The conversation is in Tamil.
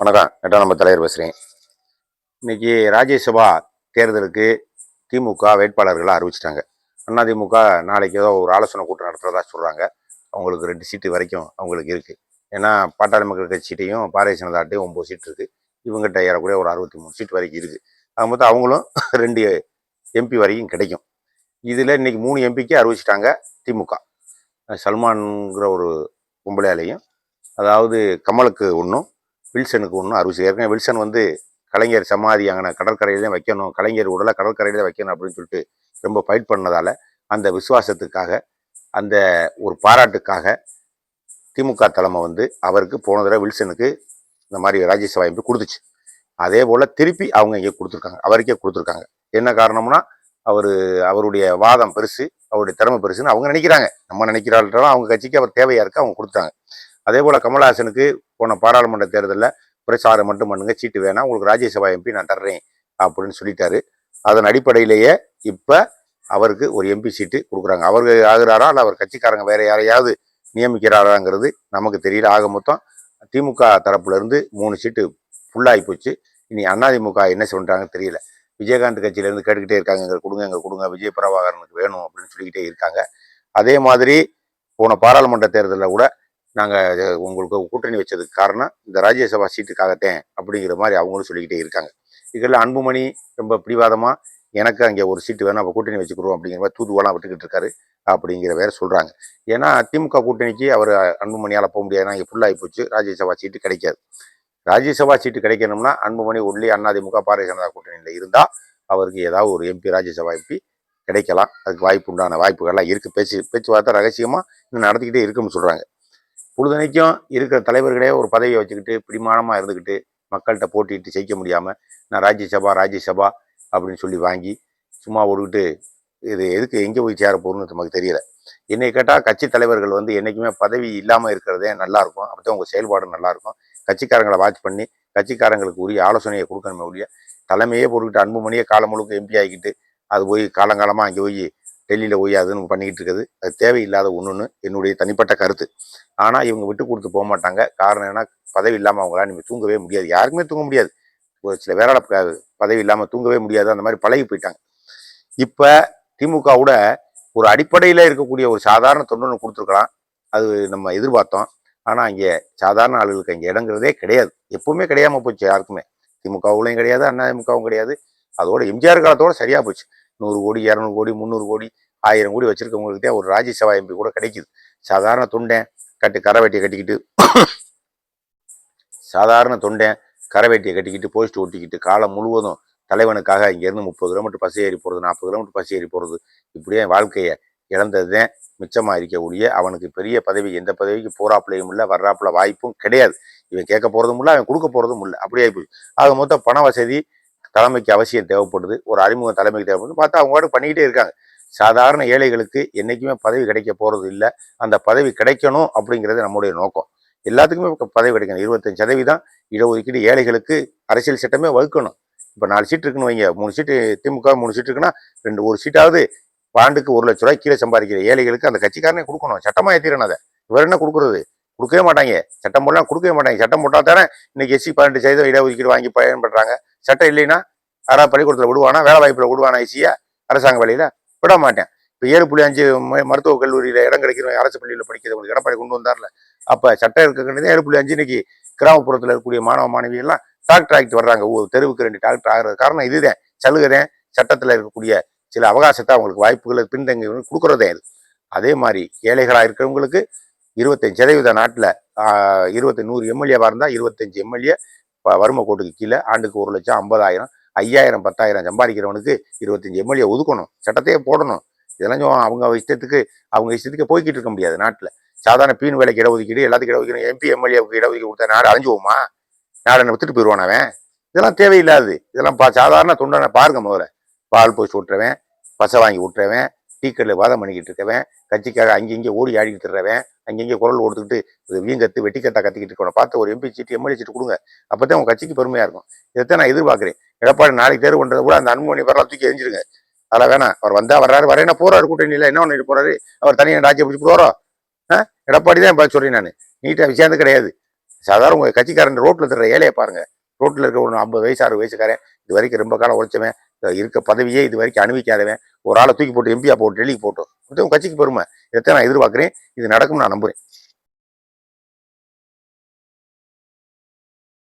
வணக்கம். எட்டாம் நம்ம தலைவர் பேசுகிறேன் இன்றைக்கி ராஜ்யசபா தேர்தலுக்கு திமுக வேட்பாளர்களை அறிவிச்சிட்டாங்க. திமுக நாளைக்கு ஏதோ ஒரு ஆலோசனை கூட்டம் நடத்துறதா சொல்கிறாங்க அவங்களுக்கு ரெண்டு சீட்டு வரைக்கும் அவங்களுக்கு இருக்குது ஏன்னா பாட்டாளி மக்கள் கட்சியிட்டையும் பாரதிய ஜனதாட்டையும் ஒம்பது சீட் இருக்குது இவங்ககிட்ட ஏறக்கூடிய ஒரு அறுபத்தி மூணு சீட் வரைக்கும் இருக்குது அது மொத்தம் அவங்களும் ரெண்டு எம்பி வரைக்கும் கிடைக்கும். இதில் இன்றைக்கி மூணு எம்பிக்கு அறிவிச்சிட்டாங்க திமுக. சல்மான்ங்கிற ஒரு பொம்பளையாலையும் அதாவது கமலுக்கு ஒன்றும் வில்சனுக்கு ஒன்றும் அறிவிச்சு ஏற்கனவே வில்சன் வந்து கலைஞர் சமாதி அங்கே கடற்கரையிலே வைக்கணும். கலைஞர் உடலை கடற்கரையிலே வைக்கணும் அப்படின்னு சொல்லிட்டு ரொம்ப ஃபைட் பண்ணதால் அந்த விசுவாசத்துக்காக அந்த ஒரு பாராட்டுக்காக திமுக தலைமை வந்து அவருக்கு போன தடவை வில்சனுக்கு இந்த மாதிரி ராஜ்யசபா எம்பி கொடுத்துச்சு. அதே போல் திருப்பி அவங்க இங்கே கொடுத்துருக்காங்க. அவருக்கே கொடுத்துருக்காங்க. என்ன காரணம்னா அவர் அவருடைய வாதம் பெருசு அவருடைய திறமை பெருசுன்னு அவங்க நினைக்கிறாங்க. நம்ம நினைக்கிறாலும் அவங்க கட்சிக்கு அவர் தேவையாக இருக்கு அவங்க கொடுத்தாங்க. அதே போல் கமல்ஹாசனுக்கு போன பாராளுமன்ற தேர்தலில் பிரச்சாரம் மட்டும் பண்ணுங்க சீட்டு வேணாம் உங்களுக்கு ராஜ்யசபா எம்பி நான் தர்றேன் அப்படின்னு சொல்லிட்டாரு. அதன் அடிப்படையிலேயே இப்போ அவருக்கு ஒரு எம்பி சீட்டு கொடுக்குறாங்க. அவர் ஆகுறாரா இல்லை அவர் கட்சிக்காரங்க வேற யாரையாவது நியமிக்கிறாராங்கிறது நமக்கு தெரியல. ஆக மொத்தம் திமுக தரப்புலேருந்து மூணு சீட்டு ஃபுல்லாகி போச்சு. இனி அதிமுக என்ன சொல்கிறாங்க தெரியல. விஜயகாந்த் கட்சியிலேருந்து கேட்டுக்கிட்டே இருக்காங்க எங்களுக்கு கொடுங்க எங்களுக்கு கொடுங்க விஜய் பிரபாகரனுக்கு வேணும் அப்படின்னு சொல்லிக்கிட்டே இருக்காங்க. அதே மாதிரி போன பாராளுமன்ற தேர்தலில் கூட நாங்கள் உங்களுக்கு கூட்டணி வச்சதுக்கு காரணம் இந்த ராஜ்யசபா சீட்டுக்காகத்தேன் அப்படிங்கிற மாதிரி அவங்களும் சொல்லிக்கிட்டே இருக்காங்க. இதில் அன்புமணி ரொம்ப பிடிவாதமாக எனக்கு அங்கே ஒரு சீட்டு வேணும் அப்போ கூட்டணி வச்சுக்கிறோம் அப்படிங்கிற மாதிரி தூதுவெல்லாம் விட்டுக்கிட்டு இருக்காரு அப்படிங்கிற வேற சொல்கிறாங்க ஏன்னா திமுக கூட்டணிக்கு அவர் அன்புமணியால் போக முடியாது இங்கே ஃபுல்லாகி போச்சு ராஜ்யசபா சீட்டு கிடைக்காது. ராஜ்யசபா சீட்டு கிடைக்கணும்னா அன்புமணி ஒல்லி அதிமுக பாரதிய ஜனதா கூட்டணியில் இருந்தால் அவருக்கு ஏதாவது ஒரு எம்பி ராஜ்யசபா எம்பி கிடைக்கலாம். அதுக்கு வாய்ப்பு உண்டான வாய்ப்புகள்லாம் இருக்குது பேச்சு பேச்சுவார்த்தை ரகசியமாக இன்னும் நடத்திக்கிட்டே இருக்குன்னு சொல்கிறாங்க பொழுதனைக்கும் இருக்கிற தலைவர்களே ஒரு பதவியை வச்சுக்கிட்டு பிடிமானமாக இருந்துக்கிட்டு மக்கள்கிட்ட போட்டிட்டு ஜெயிக்க முடியாமல் நான் ராஜ்யசபா ராஜ்யசபா அப்படின்னு சொல்லி வாங்கி சும்மா ஓடுக்கிட்டு இது எதுக்கு எங்கே போய் சேர போகணும்னு நமக்கு தெரியல. என்னை கேட்டால் கட்சி தலைவர்கள் வந்து என்றைக்குமே பதவி இல்லாமல் இருக்கிறதே நல்லா இருக்கும். அப்போ உங்கள் செயல்பாடு நல்லா இருக்கும். கட்சிக்காரங்களை வாட்ச் பண்ணி கட்சிக்காரங்களுக்கு உரிய ஆலோசனையை கொடுக்கணுமே ஒழிய தலைமையே போட்டுக்கிட்டு அன்புமணியே காலம் முழுக்க எம்பி ஆகிக்கிட்டு அது போய் காலங்காலமாக அங்கே போய் டெல்லியில் போய் அதுன்னு பண்ணிக்கிட்டு இருக்குது. அது தேவையில்லாத ஒன்றுன்னு என்னுடைய தனிப்பட்ட கருத்து. ஆனால் இவங்க விட்டு கொடுத்து போக மாட்டாங்க. காரணம் என்ன பதவி இல்லாமல் அவங்களால நீங்கள் தூங்கவே முடியாது. யாருக்குமே தூங்க முடியாது. ஒரு சில வேற பதவி இல்லாமல் தூங்கவே முடியாது. அந்த மாதிரி பழகி போயிட்டாங்க. இப்போ திமுகவோட ஒரு அடிப்படையில் இருக்கக்கூடிய ஒரு சாதாரண தொண்டனை கொடுத்துருக்கலாம். அது நம்ம எதிர்பார்த்தோம். ஆனால் அங்கே சாதாரண ஆளுகளுக்கு அங்கே இடங்கிறதே கிடையாது. எப்பவுமே கிடையாம போச்சு யாருக்குமே. திமுகவுலையும் கிடையாது அதிமுகவும் கிடையாது. அதோட எம்ஜிஆர் காலத்தோட சரியாக போச்சு. நூறு கோடி இரநூறு கோடி முந்நூறு கோடி ஆயிரம் கோடி வச்சுருக்கவங்களுக்கு தான் ஒரு ராஜ்யசபா எம்பி கூட கிடைக்குது. சாதாரண தொண்டன் கட்டு கரை வெட்டியை கட்டிக்கிட்டு சாதாரண தொண்டன் கரை வெட்டியை கட்டிக்கிட்டு போஸ்ட் ஒட்டிக்கிட்டு காலம் முழுவதும் தலைவனுக்காக இங்கேருந்து முப்பது கிலோமீட்டர் பஸ் ஏறி போகிறது நாற்பது கிலோமீட்டர் பஸ் ஏறி போகிறது இப்படியே வாழ்க்கையை இழந்தது தான் மிச்சமாக இருக்கக்கூடிய அவனுக்கு பெரிய பதவி எந்த பதவிக்கு போறாப்புலையும் இல்லை வர்றாப்புல வாய்ப்பும் கிடையாது. இவன் கேட்க போகிறதும் இல்லை அவன் கொடுக்க போகிறதும் இல்லை அப்படியே ஆகிப்போச்சு ஆக மொத்தம் பண வசதி தலைமைக்கு அவசியம் தேவைப்படுது ஒரு அறிமுகம் தலைமைக்கு தேவைப்படுது. பார்த்தா அவங்க பண்ணிக்கிட்டே இருக்காங்க. சாதாரண ஏழைகளுக்கு என்றைக்குமே பதவி கிடைக்க போகிறது இல்லை. அந்த பதவி கிடைக்கணும் அப்படிங்கிறது நம்முடைய நோக்கம். எல்லாத்துக்குமே பதவி கிடைக்கணும். இருபத்தஞ்சு சதவீதம் இடஒதுக்கீடு ஏழைகளுக்கு அரசியல் சட்டமே வகுக்கணும். இப்போ நாலு சீட் இருக்குன்னு வைங்க. மூணு சீட்டு திமுக மூணு சீட் இருக்குன்னா ரெண்டு ஒரு சீட்டாவது பாண்டுக்கு ஒரு லட்ச ரூபாய் கீழே சம்பாதிக்கிற ஏழைகளுக்கு அந்த கட்சிக்காரனே கொடுக்கணும். சட்டமாக ஏற்றிடணும் அதை. இவர் என்ன கொடுக்குறது? கொடுக்கவே மாட்டாங்க. சட்டம் போடலாம் கொடுக்கவே மாட்டாங்க. சட்டம் போட்டால் தானே இன்னைக்கு எஸ்சி பன்னெண்டு சதவீதம் இடஒதுக்கீடு வாங்கி பயன்படுறாங்க சட்டம் இல்லைன்னா யாராவது பள்ளிக்கூடத்தில் விடுவானா வேலை வாய்ப்பில் விடுவானா ஈஸியாக அரசாங்க வேலையில்? விட மாட்டேன். இப்போ ஏழு புள்ளி அஞ்சு மருத்துவக் கல்லூரியில் இடம் கிடைக்கிற அரசு பள்ளியில் படிக்கிறவங்களுக்கு எடப்பாடி கொண்டு வந்தார்ல. அப்போ சட்டம் இருக்கிறது ஏழு புள்ளி அஞ்சு இன்னைக்கு கிராமப்புறத்தில் இருக்கக்கூடிய மாணவ மாணவியெல்லாம் டாக்டர் ஆகிட்டு வர்றாங்க. ஒரு தெருவுக்கு ரெண்டு டாக்டர் ஆகிறது காரணம் இதுதான். சலுகைதான் சட்டத்தில் இருக்கக்கூடிய சில அவகாசத்தை அவங்களுக்கு வாய்ப்புகளை பின்தங்கி கொடுக்குறதே இது அதே மாதிரி ஏழைகளாக இருக்கிறவங்களுக்கு இருபத்தஞ்சு சதவீத நாட்டில் இருபத்தி நூறு எம்எல்ஏவாக இருந்தால் இருபத்தஞ்சு எம்எல்ஏ வறுமை கோட்டுக்கு கீழே ஆண்டுக்கு ஒரு லட்சம் ஐம்பதாயிரம் ஐயாயிரம் பத்தாயிரம் சம்பாதிக்கிறவனுக்கு இருபத்தஞ்சி எம்எல்ஏ ஒதுக்கணும் சட்டத்தையே போடணும். இதெல்லாம் அவங்க இஷ்டத்துக்கு அவங்க இஷ்டத்துக்கு போய்கிட்டு இருக்க முடியாது நாட்டில். சாதாரண பீன் வேலைக்கு இடஒதுக்கீடு எல்லாத்துக்கும் இடஒதுக்கீடு எம்பி எம்எல்ஏவுக்கு இடஒதுக்கீடு கொடுத்தா நாடு அழிஞ்சுவோமா? நாடு என்ன வித்துட்டு போயிடுவான் அவன்? இதெல்லாம் தேவையில்லாது இதெல்லாம் பா சாதாரண தொண்டனை பாருங்க முதல்ல. பால் போஸ்ட் விட்டுறவன் பசை வாங்கி விட்டுறவன் டீக்கெட்டில் வாதம் பண்ணிக்கிட்டு இருக்கவன் கட்சிக்காக அங்கங்கே ஓடி ஆடிக்கிட்டு இருக்கிறவன் அங்கங்கே குரல் கொடுத்துக்கிட்டு இது வீங்கத்து வெட்டிக்கட்டா கத்திக்கிட்டு இருக்கணும் பார்த்து ஒரு எம்பி சீட்டு எம்எல்ஏ சீட்டு கொடுங்க. அப்போ தான் உங்கள் கட்சிக்கு பெருமையாக இருக்கும். இதைத்தான் நான் எதிர்பார்க்குறேன். எடப்பாடி நாளைக்கு தேர்வு பண்ணுறது கூட அந்த அன்புமணி வரலாம் தூக்கி எரிஞ்சிருங்க அதில் வேணாம். அவர் வந்தால் வர்றாரு வரேன்னா போகிறாரு இல்லை என்ன ஒன்று போகிறாரு அவர் தனியாக டாக்கியை பிடிச்சி போகிறோ ஆ? எடப்பாடி தான் பார்த்து சொல்கிறேன் நான். நீட்டாக விஷயம் கிடையாது. சாதாரண உங்கள் கட்சிக்காரன் ரோட்டில் இருக்கிற ஏழையை பாருங்கள் ரோட்டில் இருக்க ஒரு ஐம்பது வயசு ஆறு வயசுக்காரன். இது வரைக்கும் ரொம்ப காலம் உழைச்சவன். இருக்க பதவியே இது வரைக்கும் அனுபவிக்காதவன் ஒரு ஆளை தூக்கி போட்டு எம்பியா போட்டு டெல்லிக்கு போட்டோம். உங்கள் கட்சிக்கு பெருமை இதைத்தான் நான் எதிர்பார்க்குறேன். இது நடக்கும் நான் நம்புகிறேன்